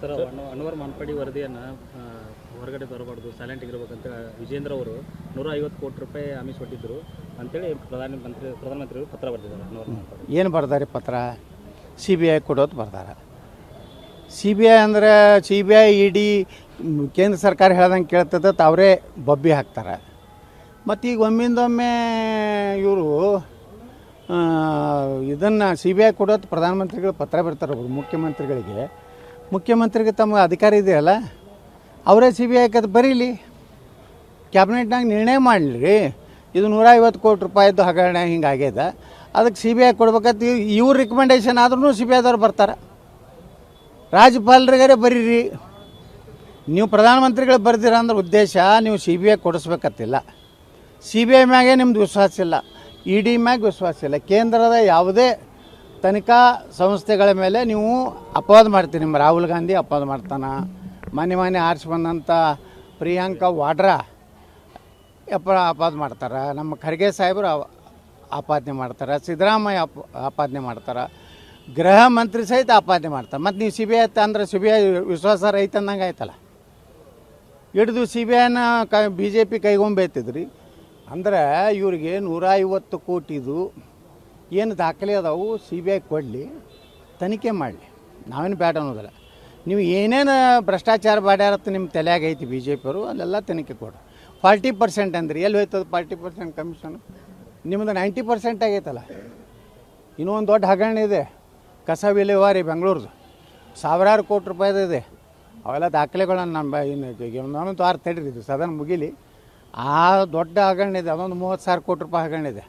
Sir Anwar ಮನ್ಪಡಿ ವರದಿಯನ್ನು ಹೊರಗಡೆ ಬರಬಾರ್ದು ಸೈಲೆಂಟ್ ಇರಬೇಕಂತ ವಿಜೇಂದ್ರ ಅವರು ನೂರ ಐವತ್ತು ಕೋಟಿ ರೂಪಾಯಿ ಆಮಿಷ ಕೊಟ್ಟಿದ್ದರು ಅಂತೇಳಿ ಪ್ರಧಾನ ಮಂತ್ರಿ ಪ್ರಧಾನಮಂತ್ರಿಗಳು ಪತ್ರ ಬರೆದಿದ್ದಾರೆ, ಅನ್ವರ್ ಮನ್ಪಡಿ. ಏನು ಬರ್ದಾರೆ ಪತ್ರ? ಸಿ ಬಿ ಐ ಕೊಡೋದು ಬರ್ದಾರ. ಸಿ ಬಿ ಐ ಅಂದ್ರೆ C B I E D ಕೇಂದ್ರ ಸರ್ಕಾರ ಹೇಳ್ದಂಗೆ ಕೇಳ್ತದ ಅವರೇ ಬಬ್ಬಿ ಹಾಕ್ತಾರೆ. ಮತ್ತು ಈಗ ಒಮ್ಮಿಂದೊಮ್ಮೆ ಇವರು ಇದನ್ನು ಸಿ ಬಿ ಐ ಕೊಡೋದು ಪ್ರಧಾನಮಂತ್ರಿಗಳು ಪತ್ರ ಬರ್ತಾರೆ, ಮುಖ್ಯಮಂತ್ರಿಗಳಿಗೆ. ಮುಖ್ಯಮಂತ್ರಿಗೆ ತಮ್ಮ ಅಧಿಕಾರ ಇದೆಯಲ್ಲ, ಅವರೇ ಸಿ ಬಿ ಐ ಕದ್ ಬರೀಲಿ. ಕ್ಯಾಬಿನೆಟ್ನಾಗ ನಿರ್ಣಯ ಮಾಡಲಿ. ಇದು ನೂರ ಐವತ್ತು ಕೋಟಿ ರೂಪಾಯಿದ್ದು ಹಗರಣ ಹಿಂಗೆ ಆಗ್ಯದ. ಅದಕ್ಕೆ ಸಿ ಬಿ ಐ ಕೊಡ್ಬೇಕಂತ ಇವ್ರ ರಿಕಮೆಂಡೇಷನ್ ಆದ್ರೂ ಸಿ ಬಿ ಐದವ್ರು ಬರ್ತಾರೆ. ರಾಜ್ಯಪಾಲರಿಗಾರೆ ಬರೀರಿ. ನೀವು ಪ್ರಧಾನಮಂತ್ರಿಗಳು ಬರ್ದಿರ ಅಂದ್ರೆ ಉದ್ದೇಶ ನೀವು ಸಿ ಬಿ ಐ ಕೊಡಿಸ್ಬೇಕತ್ತಿಲ್ಲ. ಸಿ ಬಿ ಐ ಮ್ಯಾಗೆ ನಿಮ್ದು ವಿಶ್ವಾಸ ಇಲ್ಲ. ಇ ಡಿ ಮ್ಯಾಗೆ ವಿಶ್ವಾಸ ಇಲ್ಲ. ಕೇಂದ್ರದ ಯಾವುದೇ ತನಿಖಾ ಸಂಸ್ಥೆಗಳ ಮೇಲೆ ನೀವು ಅಪವಾದ ಮಾಡ್ತೀರಿ. ನಿಮ್ಮ ರಾಹುಲ್ ಗಾಂಧಿ ಅಪವಾದ ಮಾಡ್ತಾನೆ ಮನೆ ಮನೆ ಆರಿಸಿ ಬಂದಂಥ ಪ್ರಿಯಾಂಕಾ ವಾಡ್ರಾ ಅಪ ಅಪಾದ ಮಾಡ್ತಾರೆ. ನಮ್ಮ ಖರ್ಗೆ ಸಾಹೇಬರು ಆಪಾದನೆ ಮಾಡ್ತಾರೆ. ಸಿದ್ದರಾಮಯ್ಯ ಅಪ, ಆಪಾದನೆ ಮಾಡ್ತಾರೆ. ಗೃಹ ಮಂತ್ರಿ ಸಹಿತ ಆಪಾದನೆ ಮಾಡ್ತಾರೆ. ಮತ್ತು ನೀವು ಸಿ ಬಿ ಐ ಅಂದ್ರೆ ಸಿ ಬಿ ಐ ವಿಶ್ವಾಸ ರೈತ ಅಂದಂಗೆ ಆಯ್ತಲ್ಲ? ಹಿಡಿದು ಸಿ ಬಿ ಐನ ಕ, ಬಿ ಜೆ ಪಿ ಕೈಗೊಂಬೈತಿದ್ರಿ ಅಂದ್ರೆ ಇವ್ರಿಗೆ ನೂರ ಐವತ್ತು ಕೋಟಿದು ಏನು ದಾಖಲೆ ಅದಾವು ಸಿ ಬಿ ಐ ಕೊಡಲಿ, ತನಿಖೆ ಮಾಡಲಿ. ನಾವೇನು ಬ್ಯಾಡ ಅನ್ನೋದಿಲ್ಲ. ನೀವು ಏನೇನು ಭ್ರಷ್ಟಾಚಾರ ಬಾಡ್ಯಾರತ್ತೆ ನಿಮ್ಮ ತಲೆಯಾಗ ಐತಿ ಬಿ ಜೆ ಪಿಯವರು ಅಲ್ಲೆಲ್ಲ ತನಿಖೆ ಕೊಡು. ಫಾರ್ಟಿ ಪರ್ಸೆಂಟ್ ಅಂದ್ರೆ ಎಲ್ಲಿ ಹೋಯ್ತದ ಫಾರ್ಟಿ ಪರ್ಸೆಂಟ್ ಕಮಿಷನ್? ನಿಮ್ಮದು ನೈಂಟಿ ಪರ್ಸೆಂಟ್ ಆಗೈತಲ್ಲ. ಇನ್ನೊಂದು ದೊಡ್ಡ ಹಗರಣ ಇದೆ. ಕಸ ವಿಲೇವಾರಿ ಬೆಂಗಳೂರ್ದು. ಸಾವಿರಾರು ಕೋಟಿ ರೂಪಾಯಿದು ಇದೆ. ಅವೆಲ್ಲ ದಾಖಲೆಗಳನ್ನು ನಮ್ಮ ಇನ್ನು ಇನ್ನೊಂದು ವಾರ ತಡೀರಿ ಸದನ ಮುಗಿಲಿ. ಆ ದೊಡ್ಡ ಹಗರಣ ಇದೆ. ಅದೊಂದು ಮೂವತ್ತು ಸಾವಿರ ಕೋಟಿ ರೂಪಾಯಿ ಹಗರಣ ಇದೆ.